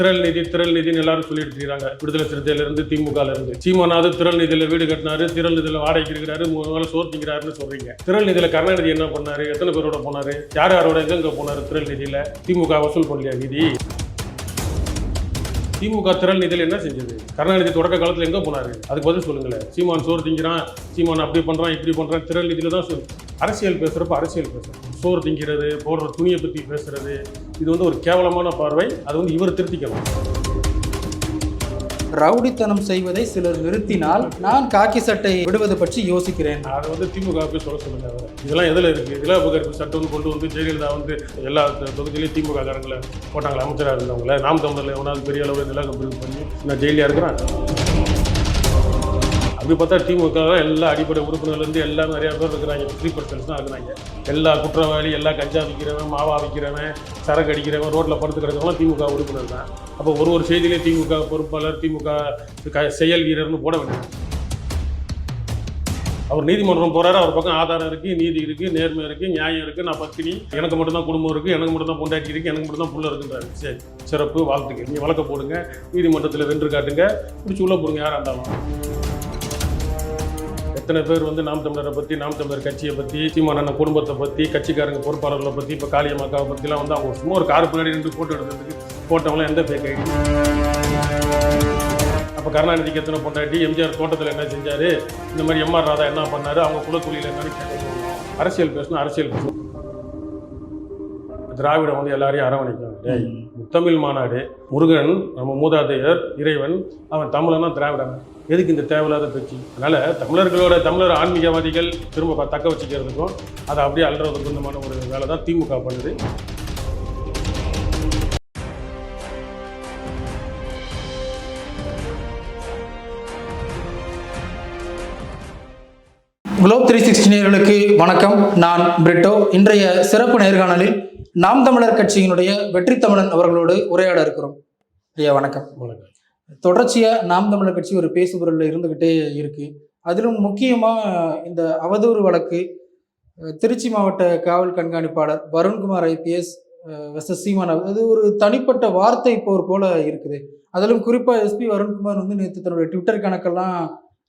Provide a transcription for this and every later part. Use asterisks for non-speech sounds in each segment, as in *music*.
திரள் நிதி திரள் நிதின்னு எல்லாரும் சொல்லிட்டு இருக்காங்க விடுதலை சிறுத்தையிலிருந்து இருந்து இருந்து சீமானாவது திரள் நிதியில வீடு கட்டினாரு திரள் நிதியில வாடகைக்கு இருக்கிறாரு மூணு நாள் சோறு திங்கிறாருன்னு சொல்றீங்க. திரள் நிதியில கருணாநிதி என்ன பண்ணாரு? எத்தனை பேரோட போனாரு? யார் யாரோட எங்க போனாரு திரள் நிதியில? திமுக வசூல் பண்ணலையா நிதி? திமுக திரள் நிதியில் என்ன செஞ்சது? கருணாநிதி தொடக்க காலத்தில் எங்கே போனாரு? அதுக்கு பதில் சொல்லுங்களேன். சீமான் சோறு திங்கிறான் சீமான் அப்படி பண்ணுறான் இப்படி பண்ணுறான் திரள் நிதியில் தான் சொல்லு அரசியல் பேசுகிறப்ப அரசியல் பேசுகிறோம் சோறு திங்கிறது போடுற துணியை பற்றி பேசுகிறது இது வந்து ஒரு கேவலமான பார்வை அது வந்து இவர் திருத்திக்கணும் ரவுடித்தனம் செய்வதை சிலர் நிறுத்தினால் நான் காக்கி சட்டை விடுவது பற்றி யோசிக்கிறேன். அதை வந்து திமுக சொல்ல சொல்லுங்க. இதெல்லாம் எதில் இருக்குது இதெல்லாம் அபகரிப்பு சட்டம் கொண்டு வந்து ஜெயலலிதா வந்து எல்லா தொகுதியிலையும் திமுக காரங்களை போட்டாங்களா அமைச்சராக இருந்தவங்கள நாம் தமிழர்ல எவனாவது பெரிய அளவில் நிலகம் பண்ணி நான் ஜெயிலியாக இருக்கிறேன்? இப்படி பார்த்தா திமுக எல்லா அடிப்படை உறுப்பினர்லேருந்து எல்லாரும் நிறையா பேர் இருக்கிறாங்க. த்ரீ பர்சன்ட் தான் இருக்கிறாங்க. எல்லா குற்றவாளி எல்லா கஞ்சா விற்கிறவன் மாவா விற்கிறவன் சரக்கு அடிக்கிறவன் ரோட்டில் படுத்து கிடக்கிறவங்களாம் திமுக உறுப்பினர் தான். அப்போ ஒரு ஒரு செய்தியிலே திமுக பொறுப்பாளர் திமுக க- செயல் வீரர்னு போட வேண்டும் அவர் நீதிமன்றம் போகிறாரு அவர் பக்கம் ஆதாரம் இருக்குது நீதி இருக்குது நேர்மை இருக்குது நியாயம் இருக்குது நான் பத்தினி. எனக்கு மட்டும்தான் குடும்பம் இருக்குது எனக்கு மட்டும்தான் பொண்டாட்டி இருக்குது எனக்கு மட்டும்தான் புள்ள இருக்குன்றாரு. சரி சிறப்பு வாழ்த்துக்கு நீங்கள் வழக்க போடுங்க நீதிமன்றத்தில் வென்று காட்டுங்க பிடிச்சி உள்ளே போடுங்க யாராக இருந்தாலும். எத்தனை பேர் வந்து நாம் தமிழரை பற்றி நாம் தமிழர் கட்சியை பற்றி சீமான குடும்பத்தை பற்றி கட்சிக்காரங்க பொறுப்பாளர்களை பற்றி இப்போ காளியம்மாக்காவை பற்றிலாம் வந்து அவங்க சும்மா ஒரு கார் பின்னாடி நின்று ஃபோட்டோ எடுக்கிறதுக்கு போட்டவங்களாம் எந்த ஃபேக் ஐடி அப்போ கருணாநிதிக்கு எத்தனை பொண்டாட்டி? எம்ஜிஆர் தோட்டத்தில் என்ன செஞ்சார்? இந்த மாதிரி எம்ஆர் ராதா என்ன பண்ணார்? அவங்க குலத்தொழில் என்னன்னு கேட்டு அரசியல் பேசணும் அரசியல் பேசணும் திராவிடம் வந்து எல்லாரையும் அரவணைக்கும். டேய் முத்தமிழ் மாநாடு முருகன் நம்ம மூதாதையர் இறைவன் அவன் தமிழனா திராவிடன்? எதுக்கு இந்த தேவையில்லாத பேச்சு? அதனால் தமிழர்களோட தமிழர் ஆன்மீகவாதிகள் திரும்ப தக்க வச்சுக்கிறதுக்கும் அதை அப்படியே அல்றதுக்கு இந்தமான ஒரு வேலை தான் திமுக பண்ணுது. குளோப் த்ரீ சிக்ஸ்டி நேர்களுக்கு வணக்கம். நான் பிரிட்டோ. இன்றைய சிறப்பு நேர்காணலில் நாம் தமிழர் கட்சியினுடைய வெற்றி தமிழன் அவர்களோடு உரையாட இருக்கிறோம். ஐயா வணக்கம். வணக்கம். தொடர்ச்சியா நாம் தமிழர் கட்சி ஒரு பேசுபொருள்ல இருந்துகிட்டே இருக்கு. அதிலும் முக்கியமா இந்த அவதூறு வழக்கு திருச்சி மாவட்ட காவல் கண்காணிப்பாளர் வருண்குமார் ஐபிஎஸ் வெசஸ் சீமான். அது ஒரு தனிப்பட்ட வார்த்தை போர் போல இருக்குது. அதிலும் குறிப்பா எஸ்பி வருண்குமார் வந்து நேற்று தன்னுடைய ட்விட்டர் கணக்கெல்லாம்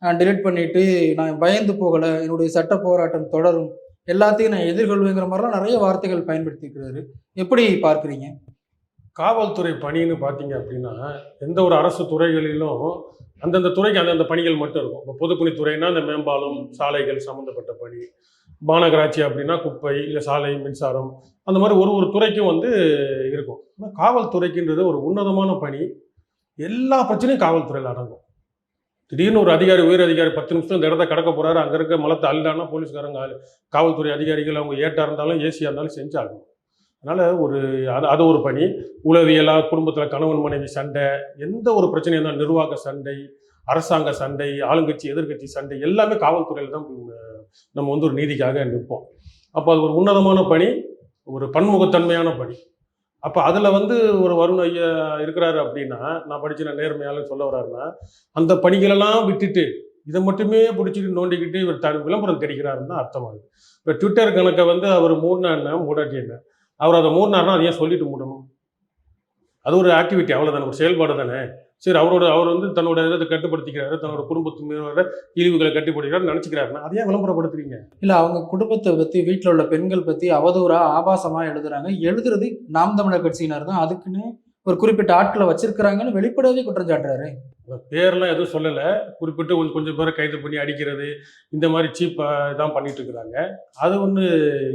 டிலீட் பண்ணிட்டு நான் பயந்து போகலை என்னுடைய சட்ட போராட்டம் தொடரும் எல்லாத்தையும் நான் எதிர்கொள்வேங்கிற மாதிரிலாம் நிறைய வார்த்தைகள் பயன்படுத்திக்கிறாரு எப்படி பார்க்குறீங்க? காவல்துறை பணின்னு பார்த்தீங்க அப்படின்னா எந்த ஒரு அரசு துறைகளிலும் அந்தந்த துறைக்கு அந்தந்த பணிகள் மட்டும் இருக்கும். இப்போ பொதுப்பணித்துறைனா அந்த மேம்பாலம் சாலைகள் சம்மந்தப்பட்ட பணி மாநகராட்சி அப்படின்னா குப்பை இல்லை சாலை மின்சாரம் அந்த மாதிரி ஒரு ஒரு துறைக்கும் வந்து இருக்கும். ஆனால் காவல்துறைக்குன்றது ஒரு உன்னதமான பணி. எல்லா பிரச்சனையும் காவல்துறையில் அடங்கும். திடீர்னு ஒரு அதிகாரி உயர் அதிகாரி பத்து நிமிஷம் இந்த இடத்த கடக்க போறாரு. அங்கே இருக்க மலத்தை அல்லானா போலீஸ்காரங்க காவல்துறை அதிகாரிகள் அவங்க ஏட்டா இருந்தாலும் ஏசியாக இருந்தாலும் செஞ்சாகணும் அதனால ஒரு அது அது ஒரு பணி. உளவியலா குடும்பத்தில் கணவன் மனைவி சண்டை எந்த ஒரு பிரச்சனையும் இருந்தாலும் நிர்வாக சண்டை அரசாங்க சண்டை ஆளுங்கட்சி எதிர்க்கட்சி சண்டை எல்லாமே காவல்துறையில் தான் நம்ம வந்து ஒரு நீதிக்காக நிற்போம். அப்போ அது ஒரு உன்னதமான பணி ஒரு பன்முகத்தன்மையான பணி. அப்போ அதில் வந்து ஒரு வருண் ஐயா இருக்கிறாரு அப்படின்னா நான் படிச்சு நான் நேர்மையாலும் சொல்ல வர்றாருன்னா அந்த பணிகளெல்லாம் விட்டுட்டு இதை மட்டுமே பிடிச்சிட்டு நோண்டிக்கிட்டு இவர் தன் விளம்பரம் தெரிகிறாருன்னு தான் அர்த்தமாகுது இப்போ ட்விட்டர் கணக்கை வந்து அவர் மூடினாருன்னா என்ன மூடாட்டி என்ன அவர் அதை மூடினார்னா அதை ஏன் சொல்லிட்டு மூடணும். அது ஒரு ஆக்டிவிட்டி அவ்வளோதானே ஒரு செயல்பாடு தானே. சரி அவரோட அவர் வந்து தன்னோட இதை கட்டுப்படுத்திக்கிறாரு தன்னோட குடும்பத்து மீதோட இழிவுகளை கட்டுப்படுகிறாரு நினச்சிக்கிறாருன்னா அதையே விளம்பரப்படுத்துறீங்க. இல்லை அவங்க குடும்பத்தை பற்றி வீட்டில் உள்ள பெண்கள் பற்றி அவதூறா ஆபாசமாக எழுதுறாங்க. எழுதுறது நாம் தமிழர் கட்சியினர் தான். அதுக்குன்னு ஒரு குறிப்பிட்ட ஆட்களை வச்சிருக்கிறாங்கன்னு வெளிப்படையாவே குற்றம் சாட்டுறாரு. பேர்லாம் எதுவும் சொல்லலை. குறிப்பிட்டு கொஞ்சம் கொஞ்சம் பேரை கைது பண்ணி அடிக்கிறது இந்த மாதிரி சீப்பாக தான் பண்ணிட்டு இருக்கிறாங்க அது ஒன்று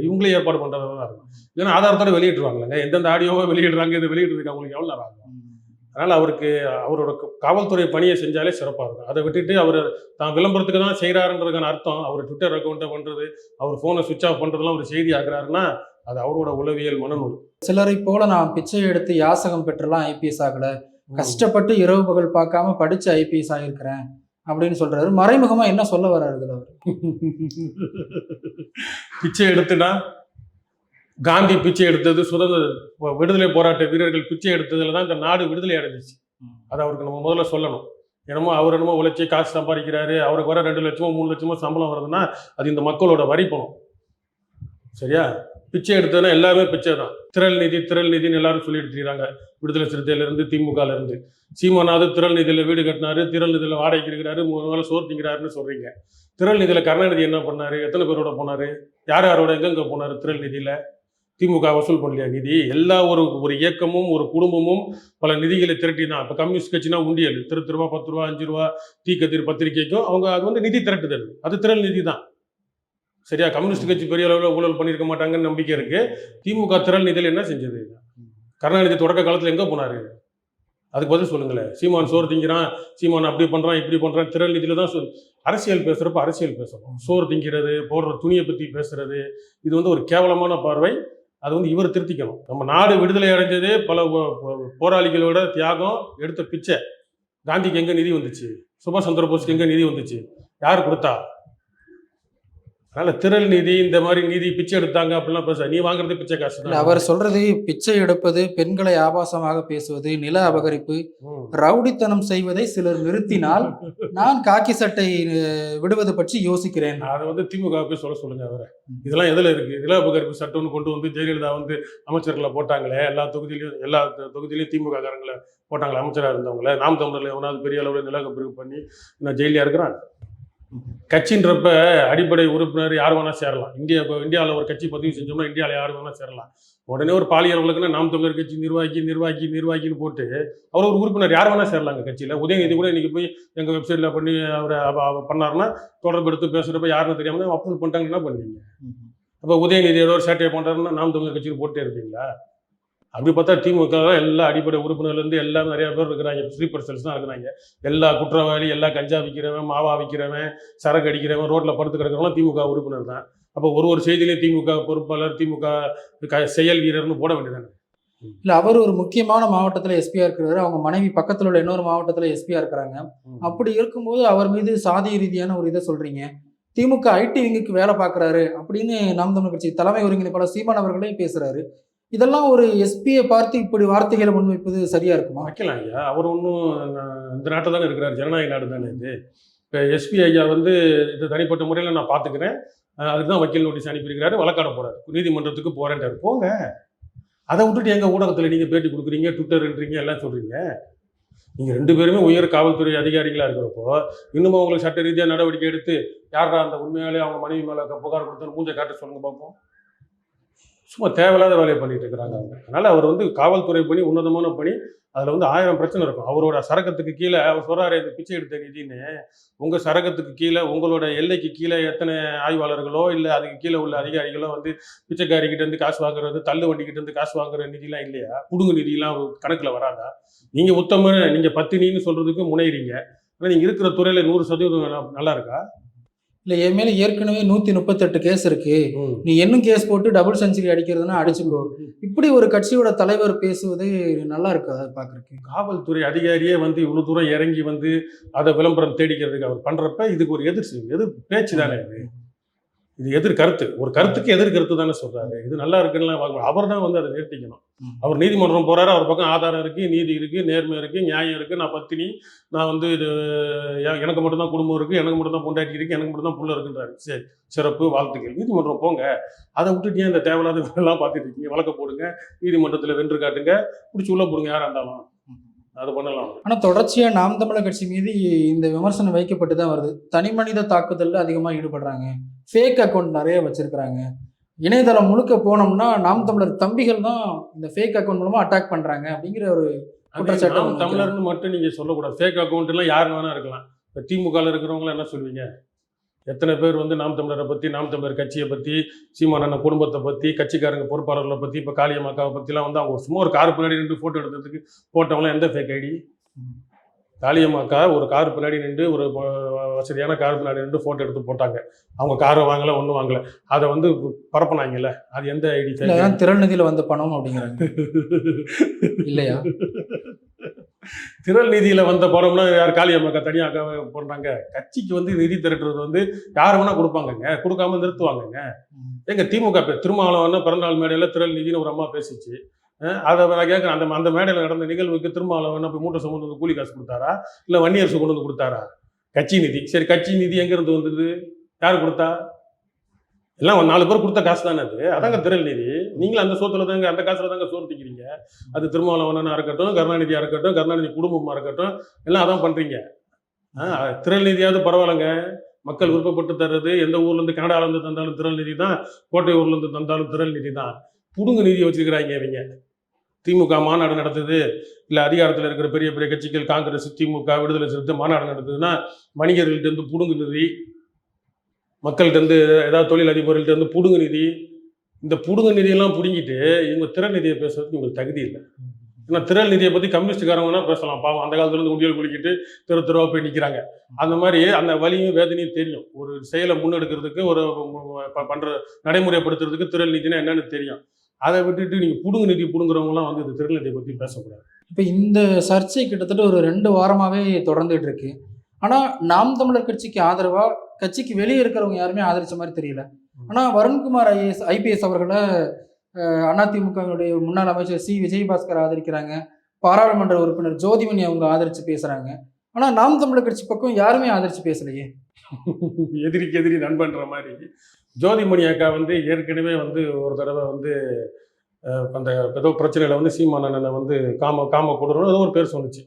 இவங்களே ஏற்பாடு பண்ணுறதா தான் இருக்கும். ஏன்னா ஆதாரத்தோட வெளியிட்டுருவாங்களேங்க. எந்தெந்த ஆடியோவை வெளியிடுறாங்க இதை வெளியிடுறதுக்கு அவங்களுக்கு எவ்வளோ நேரம் ஆகும்? அதனால் அவருக்கு அவரோட காவல்துறை பணியை செஞ்சாலே சிறப்பாக இருக்கும். அதை விட்டுட்டு அவர் தான் விளம்பரத்துக்கு தான் செய்கிறாருன்றதுக்கான அர்த்தம். அவர் ட்விட்டர் அக்கௌண்ட்டை பண்ணுறது அவர் ஃபோனை சுவிட்ச் ஆஃப் பண்ணுறதுலாம் ஒரு செய்தி ஆக்குறாருன்னா அது அவரோட உளவியல் மனநூல். சிலரை போல நான் பிச்சை எடுத்து யாசகம் பெற்றுலாம் ஐபிஎஸ் ஆகல. கஷ்டப்பட்டு இரவு பகல் பார்க்காம படிச்சு ஐபிஎஸ் ஆகியிருக்கிறேன் அப்படின்னு சொல்றாரு. மறைமுகமா என்ன சொல்ல வர்றாரு அவர்? பிச்சை எடுத்துனா காந்தி பிச்சை எடுத்தது சுதந்திர விடுதலை போராட்ட வீரர்கள் பிச்சை எடுத்ததுல தான் இந்த நாடு விடுதலை அடைஞ்சிச்சு. அது அவருக்கு நம்ம முதல்ல சொல்லணும். என்னமோ அவர் என்னமோ உழைச்சி காசு சம்பாதிக்கிறாரு அவருக்கு வர ரெண்டு லட்சமோ மூணு லட்சமோ சம்பளம் வருதுன்னா அது இந்த மக்களோட வரி பணம். சரியா? பிச்சை எடுத்ததுன்னா எல்லாமே பிச்சை தான். திரள் நிதி திரள் நிதின்னு எல்லாரும் சொல்லிட்டு இருக்கிறாங்க. விடுதலை சிறுத்தையில இருந்து திமுகல இருந்து சீமானாவது திரள் நிதியில வீடு கட்டினாரு திரள் நிதியில வாடகைக்கு இருக்கிறாரு மூணு வேளை சோறு திங்கிறாருன்னு சொல்றீங்க. திரள் நிதியில கருணாநிதி என்ன பண்ணாரு? எத்தனை பேரோட போனாரு? யார் யாரோட எங்கெங்க போனாரு திரள் நிதியில? திமுக வசூல் பண்ணலையா நிதி? எல்லா ஒரு ஒரு இயக்கமும் ஒரு குடும்பமும் பல நிதிகளை திரட்டி தான் இப்போ கம்யூனிஸ்ட் கட்சினா உண்டியல். திரு திருவா பத்து ரூபா அஞ்சு ரூபா தீ கதிர் பத்திரிக்கைக்கும் அவங்க அது வந்து நிதி திரட்டுதல். அது திரள் நிதி தான். சரியா? கம்யூனிஸ்ட் கட்சி பெரிய அளவில் ஊழல் பண்ணியிருக்க மாட்டாங்கன்னு நம்பிக்கை இருக்கு. திமுக திரள் நிதியில் என்ன செஞ்சது? கருணாநிதி தொடக்க காலத்தில் எங்கே போனார்? அதுக்கு பதில் சொல்லுங்களேன். சீமான் சோறு திங்கிறான் சீமான் அப்படி பண்ணுறான் இப்படி பண்ணுறான் திரள் நிதியில தான் சொல் அரசியல் பேசுகிறப்ப அரசியல் பேசணும் சோறு திங்கிறது போடுற துணியை பற்றி பேசுறது இது வந்து ஒரு கேவலமான பார்வை. அது வந்து இவர் திருத்திக்கணும். நம்ம நாடு விடுதலை அடைஞ்சதே பல போராளிகளோட தியாகம் எடுத்த பிச்சை. காந்திக்கு எங்கே நிதி வந்துச்சு? சுபாஷ் சந்திர போஸ்க்கு எங்கே நிதி வந்துச்சு? யார் கொடுத்தா? அதனால திரள் நிதி இந்த மாதிரி நிதி பிச்சை எடுத்தாங்க அப்படிலாம் பேச நீ வாங்குறது பிச்சை காசு தான்? அவர் சொல்றது பிச்சை எடுப்பது பெண்களை ஆபாசமாக பேசுவது நில அபகரிப்பு. ரவுடித்தனம் செய்வதை சிலர் நிறுத்தினால் *laughs* நான் காக்கி சட்டை விடுவது பற்றி யோசிக்கிறேன். அதை வந்து திமுக போய் சொல்ல சொல்லுங்க அவரை. இதெல்லாம் எதுல இருக்கு? நில அபகரிப்பு சட்டம்னு கொண்டு வந்து ஜெயலலிதா வந்து அமைச்சர்களை போட்டாங்களே எல்லா தொகுதியிலையும் எல்லா தொகுதியிலையும் திமுக காரங்களை போட்டாங்களே அமைச்சராக இருந்தவங்கள. நாம் தமிழர்ல எவனாவது பெரிய அளவில் நில அபகரிப்பு பண்ணி நான் ஜெயிலியா இருக்கிறான்? கட்சின்றப்ப அடிப்படை உறுப்பினர் யார் வேணா சேரலாம். இந்தியா இப்போ இந்தியாவில் ஒரு கட்சி பதிவு செஞ்சோம்னா இந்தியாவில் யார் வேணா சேரலாம். உடனே ஒரு பாலியல் வழக்குன்னா நாம் தமிழர் கட்சி நிர்வாகி நிர்வாகி நிர்வாகின்னு போட்டு அவர் ஒரு உறுப்பினர் யார் வேணா சேரலாங்க கட்சியில். உதயநிதி கூட இன்னைக்கு போய் எங்கள் வெப்சைட்டில் பண்ணி அவரை அவ- அவ பண்ணாருன்னா தொடர்பு எடுத்து பேசுகிறப்ப யாருன்னு தெரியாமல் அப்ரூவல் பண்ணிட்டாங்கன்னா பண்ணுவீங்க? அப்போ உதயநிதி ஏதோ ஒரு சேட்டையை பண்ணுறாருன்னா நாம் தமிழர் கட்சிக்கு போட்டே இருப்பீங்களா? அப்படி பார்த்தா திமுக எல்லா அடிப்படை உறுப்பினர்லேருந்து எல்லாமே நிறைய பேர் இருக்கிறாங்க. ஸ்லீப்பர் செல்ஸ் தான் இருக்கிறாங்க. எல்லா குற்றவாளி எல்லா கஞ்சா விற்கிறவன் மாவா விற்கிறவன் சரக்கு அடிக்கிறவன் ரோட்டில் படுத்து கிடக்கிறவன் திமுக உறுப்பினர் தான். அப்போ ஒரு ஒரு செய்தியிலையும் திமுக பொறுப்பாளர் திமுக க- செயல் வீரர்னு போட வேண்டியதானே இல்ல அவர் ஒரு முக்கியமான மாவட்டத்துல எஸ்பியா இருக்கிறாரு. அவங்க மனைவி பக்கத்துல உள்ள இன்னொரு மாவட்டத்துல எஸ்பியா இருக்கிறாங்க. அப்படி இருக்கும்போது அவர் மீது சாதி ரீதியான ஒரு இதை சொல்றீங்க. திமுக ஐடி விங்குக்கு வேலை பார்க்குறாரு அப்படின்னு நாம் தமிழ் கட்சி தலைமை ஒருங்கிணைப்பாளர் சீமான் அவர்களே பேசுறாரு. இதெல்லாம் ஒரு எஸ்பியை பார்த்து இப்படி வார்த்தைகளை முன்வைப்பது சரியா இருக்குமா? வைக்கலாம் ஐயா. அவர் ஒன்றும் இந்த நாட்டில் தானே இருக்கிறார். ஜனநாயக நாடு தானே இது. இப்போ எஸ்பி ஐயா வந்து இது தனிப்பட்ட முறையில் நான் பார்த்துக்கிறேன். அதுக்கு தான் வக்கீல் நோட்டீஸ் அனுப்பியிருக்கிறாரு. வழக்காட போறாரு. நீதிமன்றத்துக்கு போறேன்ட்டாரு. போங்க. அதை விட்டுட்டு எங்கள் ஊடகத்தில் நீங்கள் பேட்டி கொடுக்குறீங்க ட்விட்டர்ன்றீங்க எல்லாம் சொல்கிறீங்க நீங்கள் ரெண்டு பேருமே உயர் காவல்துறை அதிகாரிகளாக இருக்கிறப்போ இன்னும் உங்களுக்கு சட்ட ரீதியாக நடவடிக்கை எடுத்து யாரா அந்த உண்மையாலே அவங்க மனைவி மேலே புகார் கொடுத்தா மூஞ்சை காட்ட சொல்லுங்க பார்ப்போம் சும்மா தேவையில்லாத வேலையை பண்ணிட்டு இருக்கிறாங்க அவங்க. அதனால அவர் வந்து காவல்துறை பணி உன்னதமான பணி. அதில் வந்து ஆயிரம் பிரச்சனை இருக்கும். அவரோட சரகத்துக்கு கீழே அவர் சொல்கிறாரு இந்த பிச்சை எடுத்த நிதின்னு. உங்கள் சரகத்துக்கு கீழே உங்களோட எல்லைக்கு கீழே எத்தனை ஆய்வாளர்களோ இல்லை அதுக்கு கீழே உள்ள அதிகாரிகளோ வந்து பிச்சைக்காரிக்கிட்ட இருந்து காசு வாங்குறது தள்ளு வண்டிக்கிட்ட இருந்து காசு வாங்குற நிதிலாம் இல்லையா? குடுங்க நிதியெலாம் கணக்கில் வராதா? நீங்கள் உத்தம நீங்கள் பத்தினின்னு சொல்கிறதுக்கு முனைகிறீங்க ஆனால் நீங்கள் இருக்கிற துறையில் நூறு சதவீதம் நல்லா இருக்கா? இல்ல என் மேல ஏற்கனவே நூத்தி முப்பத்தெட்டு கேஸ் இருக்கு. நீ இன்னும் கேஸ் போட்டு டபுள் செஞ்சுரி அடிக்கிறதுனா அடிச்சுக்கோ. இப்படி ஒரு கட்சியோட தலைவர் பேசுவது நல்லா இருக்கு அதை பாக்குறதுக்கு காவல்துறை அதிகாரியே வந்து இவ்வளோ தூரம் இறங்கி வந்து அதை விளம்பரம் தேடிக்கிறதுக்கு அவர் பண்றப்ப இதுக்கு ஒரு எதிர் எதிர் பேச்சு தானே இது இது எதிர் கருத்து. ஒரு கருத்துக்கு எதிர் கருத்து தானே சொல்றாரு. இது நல்லா இருக்குன்னு அவர் தான் வந்து அதை நிறுத்திக்கணும். அவர் நீதிமன்றம் போறாரு அவர் பக்கம் ஆதாரம் இருக்கு நீதி இருக்கு நேர்மை இருக்கு நியாயம் இருக்கு. நான் பத்தினி நான் வந்து இது எனக்கு மட்டும்தான் குடும்பம் இருக்கு எனக்கு மட்டும்தான் பொண்டாட்டி இருக்கு எனக்கு மட்டும்தான் புள்ள இருக்குன்றாரு. சரி சிறப்பு வாழ்த்துக்கள். நீதிமன்றம் போங்க. அதை விட்டுட்டு ஏன் இந்த தேவையில்லாத வேலைலாம் பார்த்துட்டு இருக்கீங்க? வழக்க போடுங்க நீதிமன்றத்தில் வென்று காட்டுங்க. பிடிச்சி உள்ள போடுங்க யாரா இருந்தாலும். அது பண்ணலாம். ஆனா தொடர்ச்சியா நாம் தமிழர் கட்சி மீது இந்த விமர்சனம் வைக்கப்பட்டு தான் வருது. தனி மனித தாக்குதல்ல அதிகமா ஈடுபடுறாங்க. ஃபேக் அக்கௌண்ட் நிறைய வச்சிருக்கிறாங்க. இணையதளம் முழுக்க போனோம்னா நாம் தமிழர் தம்பிகள் தான் இந்த ஃபேக் அக்கௌண்ட் மூலமா அட்டாக் பண்றாங்க அப்படிங்கிற ஒரு குற்றச்சாட்டு தமிழர்னு மட்டும் நீங்க சொல்லக்கூடாது. ஃபேக் அக்கௌண்ட் எல்லாம் யார் வேணா இருக்கலாம். இப்போ திமுகவில் இருக்கிறவங்க என்ன சொல்வீங்க? எத்தனை பேர் வந்து நாம் தமிழரை பற்றி நாம் தமிழர் கட்சியை பற்றி சீமானண்ண குடும்பத்தை பற்றி கட்சிக்காரங்க பொறுப்பாளர்களை பற்றி இப்போ காளியம்மாக்காவை பற்றிலாம் வந்து அவங்க சும்மா ஒரு கார் பின்னாடி நின்று ஃபோட்டோ எடுத்ததுக்கு போட்டவங்களாம் எந்த ஃபேக் ஐடி காளியம்மாக்கா ஒரு கார் பின்னாடி நின்று ஒரு வசதியான கார் பின்னாடி நின்று ஃபோட்டோ எடுத்து போட்டாங்க. அவங்க காரை வாங்கலை ஒன்றும் வாங்கலை. அதை வந்து பரப்புனாங்கல்ல. அது எந்த ஐடி இல்ல அதான் வந்த பணம் அப்படிங்கிறாங்க. இல்லையா? திரள் நிதியில் வந்த பணம்னா யார் காளியம்மாக்கா தனியாக போடுறாங்க? கட்சிக்கு வந்து நிதி திரட்டுறது வந்து யார் வேணா கொடுப்பாங்கங்க. கொடுக்காம நிறுத்துவாங்கங்க. எங்க திமுக பே- திருமாவளவன் பிறந்தநாள் மேடையில் திரள் நிதினு ஒரு அம்மா பேசிச்சு. அதை நான் கேட்குறேன் அந்த அந்த மேடையில் நடந்த நிகழ்வுக்கு திருமாவளவன் போய் மூட்டை சுமந்து வந்து கூலி காசு கொடுத்தாரா? இல்லை வன்னியரசு கொண்டு வந்து கொடுத்தாரா? கட்சி நிதி. சரி கட்சி நிதி எங்கேருந்து வந்தது? யார் கொடுத்தா? எல்லாம் ஒரு நாலு பேர் கொடுத்த காசு தானே அது? அதாங்க திரள் நிதி. நீங்களும் அந்த சோத்துல தாங்க அந்த காசுல தாங்க சோறு திக்கிறீங்க. அது திருமாவளவனா இருக்கட்டும் கருணாநிதியா இருக்கட்டும் கருணாநிதி குடும்பமா இருக்கட்டும் எல்லாம் அதான் பண்றீங்க. ஆஹ் நிதியாவது பரவாயில்லைங்க. மக்கள் விருப்பப்பட்டு தர்றது எந்த ஊர்ல இருந்து கனடால இருந்து தந்தாலும் திரள் நிதி தான் கோட்டை ஊர்ல இருந்து தந்தாலும் திரள் நிதி தான் புடுங்கு நிதியை வச்சிருக்கிறாங்க இவங்க. திமுக மாநாடு நடத்துது. இல்லை அதிகாரத்தில் இருக்கிற பெரிய பெரிய கட்சிகள் காங்கிரஸ் திமுக விடுதலை சிறுத்தை மாநாடு நடத்துதுன்னா வணிகர்கள்ட்ட இருந்து புடுங்கு நிதி மக்கள்கிட்டருந்து ஏதாவது தொழில் அதிபர்கள்ட்ட இருந்து புடுங்கு நிதி இந்த புடுங்கு நிதியெல்லாம் பிடுங்கிட்டு இவங்க திறன் நிதியை பேசுறதுக்கு இவங்களுக்கு தகுதி இல்லை. ஏன்னா திரள் நிதியை பற்றி கம்யூனிஸ்ட்காரங்கன்னா பேசலாம். பாவம் அந்த காலத்துலேருந்து உண்டியல் குளிக்கிட்டு திரு தெருவா போய் நிற்கிறாங்க அந்த மாதிரி அந்த வலியும் வேதனையும் தெரியும். ஒரு செயலை முன்னெடுக்கிறதுக்கு ஒரு பண்ணுற நடைமுறைப்படுத்துறதுக்கு திரள் நிதினா என்னன்னு தெரியும். அதை விட்டுட்டு நீங்கள் புடுங்கு நிதி புடுங்குறவங்களாம் வந்து இந்த திரள் நிதியை பற்றி பேசக்கூடாது. இப்போ இந்த சர்ச்சை கிட்டத்தட்ட ஒரு ரெண்டு வாரமாகவே தொடர்ந்துட்டு இருக்கு. ஆனால் நாம் தமிழர் கட்சிக்கு ஆதரவாக கட்சிக்கு வெளியே இருக்கிறவங்க யாருமே ஆதரிச்ச மாதிரி தெரியல. ஆனா வருண்குமார் ஐஏஎஸ் ஐபிஎஸ் அவர்களை அதிமுகவினுடைய முன்னாள் அமைச்சர் சி. விஜயபாஸ்கர் ஆதரிக்கிறாங்க. பாராளுமன்ற உறுப்பினர் ஜோதிமணி அவங்க ஆதரிச்சு பேசுறாங்க. ஆனா நாம் தமிழர் கட்சி பக்கம் யாருமே ஆதரிச்சு பேசலையே. *laughs* எதிரிக்கு எதிரி நண்பன்ற மாதிரி. ஜோதிமணி அக்கா வந்து ஏற்கனவே வந்து ஒரு தடவை வந்து அந்த ஏதோ பிரச்சனையில் வந்து சீமானண்ணனை வந்து காம காம கொடுறோம் ஏதோ ஒரு பேர் சொன்னுச்சு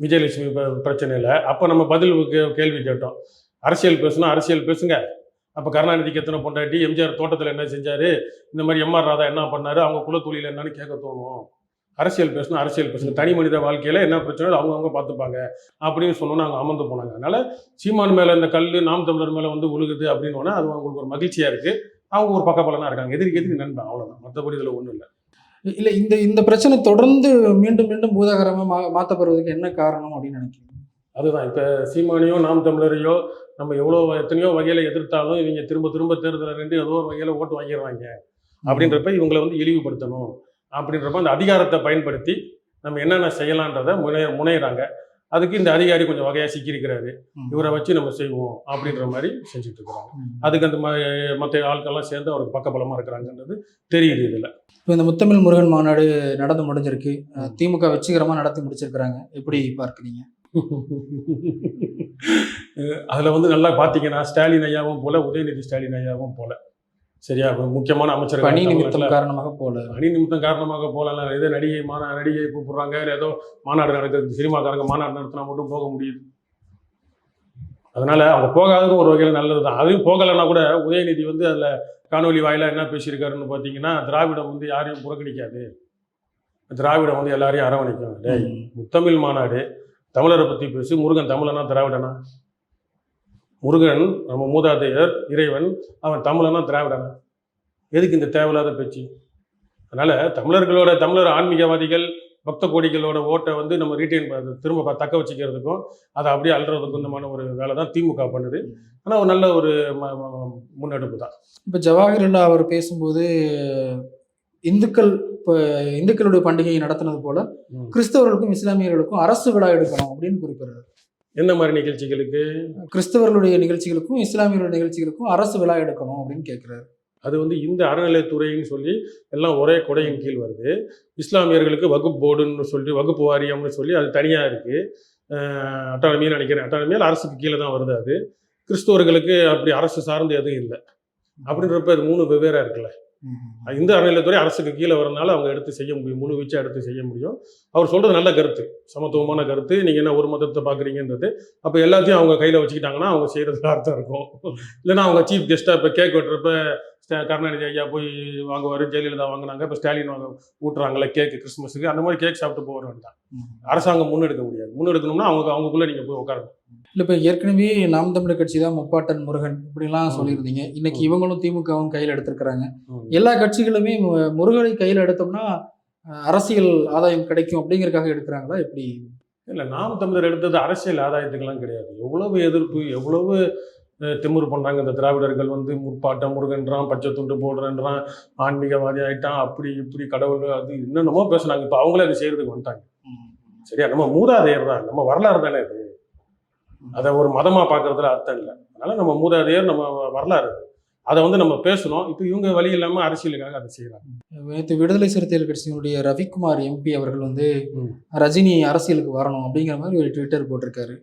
விஜயலட்சுமி பிரச்சனையில். அப்போ நம்ம பதில் கேள்வி கேட்டோம். அரசியல் பேசுனா அரசியல் பேசுங்க. அப்போ கருணாநிதிக்கு எத்தனை பொண்டாட்டி? எம்ஜிஆர் தோட்டத்தில் என்ன செஞ்சார்? இந்த மாதிரி எம்ஆர் ராதா என்ன பண்ணார்? அவங்க குலத்தொழில் என்னன்னு கேட்க தோணும். அரசியல் பேசணும் அரசியல் பேசுங்க. தனி மனித வாழ்க்கையில் என்ன பிரச்சனை அவங்க அவங்க பார்த்துப்பாங்க. அப்படின்னு சொன்னோன்னா அவங்க அமர்ந்து போனாங்க. அதனால் சீமான் மேலே இந்த கல் நாம் தமிழர் மேலே வந்து உழுகுது அப்படின்னு அது அவங்களுக்கு ஒரு மகிழ்ச்சியாக இருக்குது அவங்க ஒரு பக்கபலனா இருக்காங்க. எதிரிக்கு எதிரி நண்பன் அவ்வளோதான் மற்றபடி இதில் ஒன்றும் இல்லை. இல்லை இந்த இந்த பிரச்சனை தொடர்ந்து மீண்டும் மீண்டும் பூதாகரமாக மா மாற்றப்படுவதற்கு என்ன காரணம் அப்படின்னு நினைக்கிறீங்க? அதுதான். இப்ப சீமானையோ நாம் தமிழரையோ நம்ம எவ்வளோ எத்தனையோ வகையில எதிர்த்தாலும் இவங்க திரும்ப திரும்ப தேர்தலில் நின்று ஏதோ ஒரு வகையில ஓட்டு வாங்கிடுவாங்க அப்படின்றப்ப இவங்களை வந்து இழிவுபடுத்தணும். அப்படின்றப்ப அந்த அதிகாரத்தை பயன்படுத்தி நம்ம என்னென்ன செய்யலான்றதை முனைய முனையிறாங்க. அதுக்கு இந்த அதிகாரி கொஞ்சம் வகையாக சிக்கியிருக்கிறாரு. இவரை வச்சு நம்ம செய்வோம் அப்படின்ற மாதிரி செஞ்சுட்டு இருக்கிறாங்க ம். அதுக்கு அந்த மற்ற ஆட்கள்லாம் சேர்ந்து அவருக்கு பக்கபலமா இருக்கிறாங்கன்றது தெரியுது இதுல. இப்போ இந்த முத்தமிழ் முருகன் மாநாடு நடந்து முடிஞ்சிருக்கு. திமுக வெற்றிகரமா நடத்தி முடிச்சிருக்கிறாங்க. எப்படி பார்க்குறீங்க? *laughs* அதுல வந்து நல்லா பாத்தீங்கன்னா ஸ்டாலின் ஐயாவும் போல உதயநிதி ஸ்டாலின் ஐயாவும் போல. சரியா? முக்கியமான அமைச்சர் பணி நிமித்தம் காரணமாக போல. பணி நிமித்தம் காரணமாக போகலாம் ஏதோ நடிகை மாநா நடிகை கூப்பிடுறாங்க ஏதோ மாநாடு நடக்குது சினிமாக்காரங்க மாநாடு நடத்தினா மட்டும் போக முடியுது. அதனால அவங்க போகாததும் ஒரு வகையில் நல்லது தான். அதையும் போகலைன்னா கூட உதயநிதி வந்து அதில் காணொலி வாயிலா என்ன பேசியிருக்காருன்னு பார்த்தீங்கன்னா திராவிடம் வந்து யாரையும் புறக்கணிக்காது. திராவிடம் வந்து எல்லாரையும் அரவணைக்கும். டேய் முத்தமிழ் மாநாடு தமிழரை பற்றி பேசி முருகன் தமிழனா திராவிடனா? முருகன் நம்ம மூதாதையர் இறைவன் அவன் தமிழனா திராவிடனா? எதுக்கு இந்த தேவையில்லாத பேச்சு? அதனால் தமிழர்களோட தமிழர் ஆன்மீகவாதிகள் பக்த கோடிகளோட ஓட்டை வந்து நம்ம ரீட்டைன் திரும்ப தக்க வச்சுக்கிறதுக்கும் அதை அப்படியே அல்றதுக்கும் இந்தமான ஒரு வேலை தான் திமுக பண்ணுது. ஆனால் ஒரு நல்ல ஒரு ம- முன்னெடுப்பு தான். இப்போ ஜவஹர்லா அவர் பேசும்போது இந்துக்கள் இப்போ இந்துக்களுடைய பண்டிகையை நடத்தினது போல. கிறிஸ்தவர்களுக்கும் இஸ்லாமியர்களுக்கும் அரசு விழா எடுக்கணும் அப்படின்னு குறிப்பிடுறாரு. எந்த மாதிரி நிகழ்ச்சிகளுக்கு? கிறிஸ்தவர்களுடைய நிகழ்ச்சிகளுக்கும் இஸ்லாமியர்களுடைய நிகழ்ச்சிகளுக்கும் அரசு விழா எடுக்கணும் அப்படின்னு கேட்கிறாரு அது வந்து இந்த அறநிலையத்துறைன்னு சொல்லி எல்லாம் ஒரே கொடையின் கீழ் வருது. இஸ்லாமியர்களுக்கு வகுப்பு போர்டுன்னு சொல்லி வகுப்பு வாரியம்னு சொல்லி அது தனியாக இருக்குது அட்டானமின்னு நினைக்கிறேன். அட்டானமியில் அரசுக்கு கீழே தான் வருது அது. கிறிஸ்தவர்களுக்கு அப்படி அரசு சார்ந்து எதுவும் இல்லை. அப்படின்றப்ப அது மூணு வெவ்வேறாக இருக்குல்ல. இந்த அறநிலையத்துறை அரசுக்கு கீழே வரனால அவங்க எடுத்து செய்ய முடியும். முழு வீச்சா எடுத்து செய்ய முடியும். அவர் சொல்றது நல்ல கருத்து. சமத்துவமான கருத்து. நீங்க என்ன ஒரு மதத்தை பாக்குறீங்கன்றது. அப்ப எல்லாத்தையும் அவங்க கையில வச்சுக்கிட்டாங்கன்னா அவங்க செய்யறதுக்கு அர்த்தம் இருக்கும். இல்லைன்னா அவங்க சீஃப் கெஸ்டா இப்ப கேக் வெட்டுறப்ப கருணாநிதி ஐயா போய் வாங்குவாரு ஜெயலலிதா வாங்குனாங்க இப்ப ஸ்டாலின் வாங்க ஊட்டுறாங்கல்ல கேக் கிறிஸ்மஸுக்கு அந்த மாதிரி கேக் சாப்பிட்டு போக வேண்டாம். அரசாங்கம் முன்னெடுக்க முடியாது. முன்னெடுக்கணும்னா அவங்க அவங்களுக்குள்ள நீங்க போய் உட்காரணும். இல்லை இப்போ ஏற்கனவே நாம் தமிழர் கட்சி தான் முப்பாட்டன் முருகன் இப்படிலாம். சொல்லியிருந்தீங்க. இன்னைக்கு இவங்களும் திமுகவும் கையில் எடுத்திருக்கிறாங்க. எல்லா கட்சிகளுமே முருகனை கையில் எடுத்தோம்னா அரசியல் ஆதாயம் கிடைக்கும் அப்படிங்கறதுக்காக எடுக்கிறாங்களா எப்படி? இல்ல நாம் தமிழர் எடுத்தது அரசியல் ஆதாயத்துக்கெல்லாம் கிடையாது. எவ்வளவு எதிர்ப்பு எவ்வளவு திமிரு பண்ணாங்க இந்த திராவிடர்கள் வந்து முற்பாட்டம் முருகன்றான் பச்சை துண்டு போடுறேன்றான் ஆன்மீகவாதி ஆயிட்டான் அப்படி இப்படி கடவுள் அது என்னென்னமோ பேசுனாங்க. இப்போ அவங்களே அதை செய்யறதுக்கு வந்துட்டாங்க. சரியா? நம்ம மூதாதையர் தான் நம்ம வரலாறு தானே இது அதை ஒரு மதமா பார்க்கறதுல அர்த்தம் இல்லை அதனால நம்ம மூதாதையர் நம்ம வரலாறு. அதை வந்து நம்ம பேசணும் இப்போ இவங்க வழி இல்லாம அரசியலுக்காக அதை செய்யறாங்க நேற்று விடுதலை சிறுத்தைகள் கட்சியினுடைய ரவிக்குமார் எம்பி அவர்கள் வந்து. ரஜினி அரசியலுக்கு வரணும் அப்படிங்கிற மாதிரி ஒரு ட்விட்டர் போட்டிருக்காரு.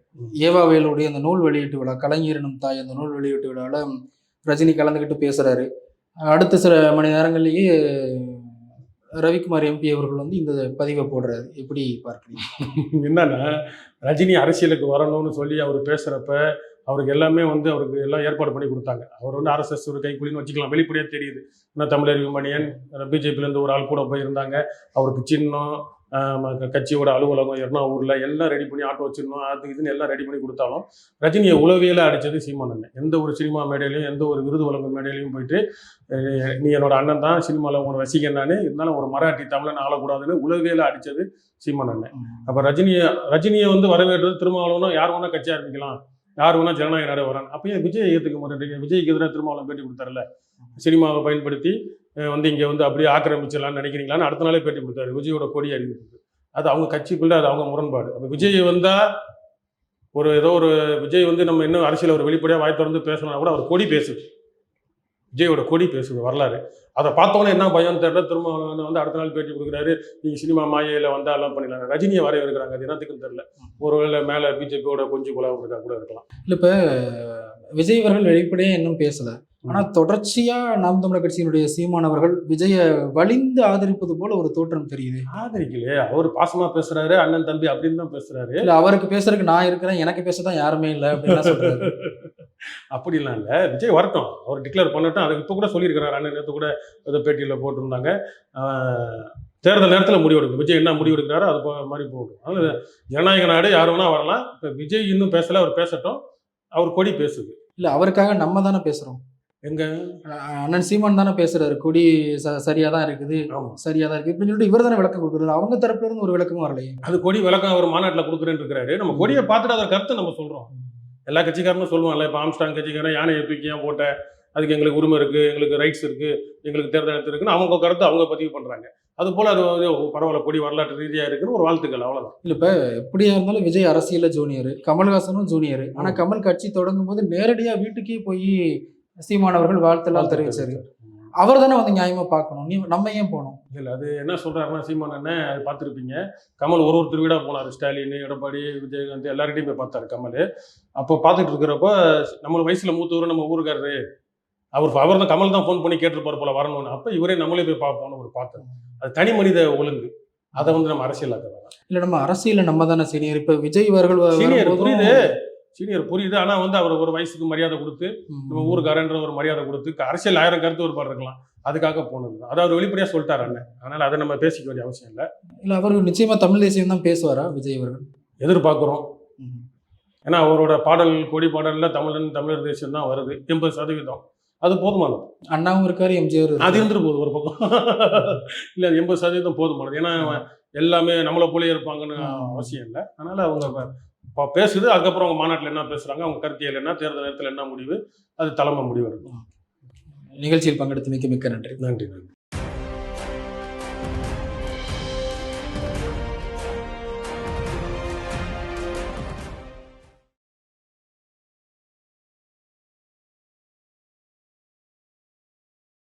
ஏவாவேலுடைய அந்த நூல் வெளியீட்டு விழா கலைஞர் எனும் தாய் அந்த நூல் வெளியீட்டு விழாவில் ரஜினி கலந்துக்கிட்டு பேசுறாரு அடுத்த சில மணி நேரங்கள்லயே ரவிக்குமார் எம்பி அவர்கள் வந்து இந்த பதிவை போடுறாரு. எப்படி பார்க்குறீங்க? என்னன்னா ரஜினி அரசியலுக்கு வரணும்னு சொல்லி அவர் பேசுகிறப்ப அவருக்கு எல்லாமே வந்து அவருக்கு எல்லாம் ஏற்பாடு பண்ணி கொடுத்தாங்க. அவர் வந்து ஆர்எஸ்எஸ் ஒரு கைக்குழின்னு வச்சுக்கலாம். வெளிப்படையாக தெரியுது. ஏன்னா தமிழறிவு மணியன் பிஜேபியிலேருந்து ஒரு ஆள் கூட போயிருந்தாங்க. அவருக்கு சின்னம் கட்சியோட அலுவலகம் எர்ணாவூரில் எல்லாம் ரெடி பண்ணி ஆட்டோ வச்சிருந்தோம் அது இதுன்னு எல்லாம் ரெடி பண்ணி கொடுத்தாலும் ரஜினியை உளவியல அடித்தது சீமான் அண்ணன். எந்த ஒரு சினிமா மேடையிலையும் எந்த ஒரு விருது வழங்கும் மேடையிலையும் போயிட்டு நீ என்னோட அண்ணன் தான் சினிமாவில் உன ரசிகன் நான் இருந்தாலும் ஒரு மராட்டி தமிழன் ஆளக்கூடாதுன்னு உளவியல அடித்தது சீமான் அண்ணன். அப்போ ரஜினியை ரஜினியை வந்து வரவேற்றது திருமாவளவனும் யார் வேணா கட்சி ஆரம்பிக்கலாம் யார் வேணா ஜனநாயக நாடு வரான். அப்போ ஏன் விஜய் ஏற்றுக்க மாட்டேன்றீங்க? விஜய்க்கு எதிராக திருமாவளம் பேட்டி கொடுத்தாருல சினிமாவை பயன்படுத்தி வந்து இங்கே வந்து அப்படியே ஆக்கிரமிச்சிடலாம்னு நினைக்கிறீங்களான்னு அடுத்த நாளே பேட்டி கொடுத்தாரு. விஜயோட கொடி அறிவிப்பு. அது அவங்க கட்சிக்குள்ள அது அவங்க முரண்பாடு. அப்போ விஜய் வந்தால் ஒரு ஏதோ ஒரு விஜய் வந்து நம்ம இன்னும் அரசியல் ஒரு வெளிப்படையாக வாய் திறந்து பேசணும்னா கூட அவர் கொடி பேசுது. விஜயோட கொடி பேசுது வரலாறு. அதை பார்த்தோன்னே என்ன பயம் தெரியல. திரும்ப வந்து அடுத்த நாள் பேட்டி கொடுக்குறாரு. நீங்கள் சினிமா மாயையில் வந்தா எல்லாம் பண்ணிடலாம். ரஜினியை வரைய இருக்கிறாங்க. அது என்னத்துக்கும் தெரியல. ஒருவேளை மேலே பிஜேபியோட கொஞ்சம் குழா இருக்கா கூட இருக்கலாம். இல்லை இப்போ விஜய் அவர்கள் வெளிப்படையாக இன்னும் பேசல. ஆனா தொடர்ச்சியா நாம் தமிழர் கட்சியினுடைய சீமானவர்கள் விஜய வலிந்து ஆதரிப்பது போல ஒரு தோற்றம் தெரியுது. ஆதரிக்கலையே. அவர் பாசமா பேசுறாரு அண்ணன் தம்பி அப்படின்னு தான் பேசுறாரு. இல்ல அவருக்கு பேசுறதுக்கு நான் இருக்கிறேன் எனக்கு பேச தான் யாருமே இல்லை அப்படின்னு சொல்றாரு. *laughs* அப்படிலாம் இல்லை. விஜய் வரட்டும். அவர் டிக்ளேர் பண்ணட்டும். அதுக்கு இப்போ கூட சொல்லியிருக்கிறாரு. அண்ணன் நேற்று கூட ஏதோ பேட்டியில் போட்டிருந்தாங்க. தேர்தல் நேரத்தில் முடிவெடுக்கும் விஜய் என்ன முடிவெடுக்கிறாரோ அது மாதிரி போகட்டும். அதனால ஜனநாயக நாடு யார் வேணா வரலாம். இப்போ விஜய் இன்னும் பேசல. அவர் பேசட்டும். அவர் கொடி பேசுது. இல்ல அவருக்காக நம்ம தானே பேசுறோம். எங்க? அண்ணன் சீமான் தானே பேசுறாரு. கொடி சரியா தான் இருக்குது. சரியா தான் இருக்கு இப்படின்னு சொல்லிட்டு இவர் தானே விளக்கம் கொடுக்குறாரு. அவங்க தரப்புல இருந்து ஒரு விளக்கமும் வரலையே. அது கொடி விளக்கம் அவர் மாநாட்டில் கொடுக்குறேன்னு இருக்கிறாரு. நம்ம கொடியை பார்த்துட்டு அதோட கருத்தை நம்ம சொல்றோம். எல்லா கட்சிக்காரனும் சொல்லுவாங்கல்ல இப்போ ஆம்ஸ்டாங் கட்சிக்காரன் யானையை தூக்கி ஏன் போட்ட? அதுக்கு எங்களுக்கு உரிமை இருக்கு எங்களுக்கு ரைட்ஸ் இருக்கு எங்களுக்கு தேர்தல் நடத்தி இருக்குன்னு அவங்க கருத்தை அவங்க பதிவு பண்றாங்க. அது போல அது பரவாயில்ல கொடி வரலாற்று ரீதியா இருக்குன்னு ஒரு வாழ்த்துக்கள் அவ்வளவுதான். இல்ல இப்ப எப்படியா இருந்தாலும் விஜய் அரசியல்ல ஜூனியர் கமல்ஹாசனும் ஜூனியர் ஆனா கமல் கட்சி தொடங்கும் போது நேரடியா வீட்டுக்கே போய் சீமானவர்கள் வாழ்த்தெல்லாம் தெரிவிச்சாரு. அவர் தானே வந்து நியாயமா பார்க்கணும். நீ நம்ம ஏன் போனோம் இல்ல அது என்ன சொல்றாருன்னா சீமான் அது பார்த்துருப்பீங்க. கமல் ஒரு ஒருத்தர் வீடா போனார். ஸ்டாலின் எடப்பாடி விஜயகாந்த் எல்லார்கிட்டையும் போய் பார்த்தாரு கமல். அப்போ பார்த்துட்டு இருக்கிறப்ப நம்ம வயசுல மூத்தவர் நம்ம ஊருக்காரரு. அவர் அவர் தான் கமல் தான் ஃபோன் பண்ணி கேட்டிருப்பார் போல வரணும்னு. அப்போ இவரே நம்மளே போய் பார்ப்போம்னு ஒரு பார்த்தோம் அது தனி மனித ஒழுங்கு. அதை வந்து நம்ம அரசியலாக்க வேணாம் இல்ல நம்ம அரசியல்ல நம்ம தானே சீனியர். இப்ப விஜய் அவர்கள் சீனியர் புரியுது. சீனியர் புரியுது. ஆனா வந்து அவர் ஒரு வயசுக்கு மரியாதை கொடுத்து. நம்ம ஊருக்காரன்ற ஒரு மரியாதை கொடுத்து அரசியல் ஆயிரம் கருத்து ஒரு இருக்கலாம். அதுக்காக போனது. அது அவர் வெளிப்படையா சொல்லிட்டாரு அண்ணன். அதனால அதை நம்ம பேசிக்க வேண்டிய அவசியம் இல்லை. இல்ல அவர் நிச்சயமா தமிழ் தேசியம் தான் பேசுவாரா விஜய் அவர்கள்? எதிர்பார்க்குறோம். ஏன்னா அவரோட பாடல் கொடி பாடல்ல தமிழன் தமிழர் தேசியம் தான் வருது. எண்பது சதவீதம். அது போதுமானது. அண்ணாவும் இருக்காரு எம்ஜிஆர் அது இருந்துட்டு போகுது ஒரு பக்கம். இல்லை எண்பது சதவீதம் போதுமானது. ஏன்னா எல்லாமே நம்மளை போலயே இருப்பாங்கன்னு. அவசியம் இல்லை. அதனால அவங்க ப- ப- பேசுது. அதுக்கப்புறம் அவங்க மாநாட்டில் என்ன பேசுறாங்க அவங்க கருத்தியல் என்ன தேர்தல் நேரத்தில் என்ன முடிவு அது தலைமை முடிவு நிகழ்ச்சியில் பங்கெடுத்து மிக்க மிக்க நன்றி. நன்றி நன்றி.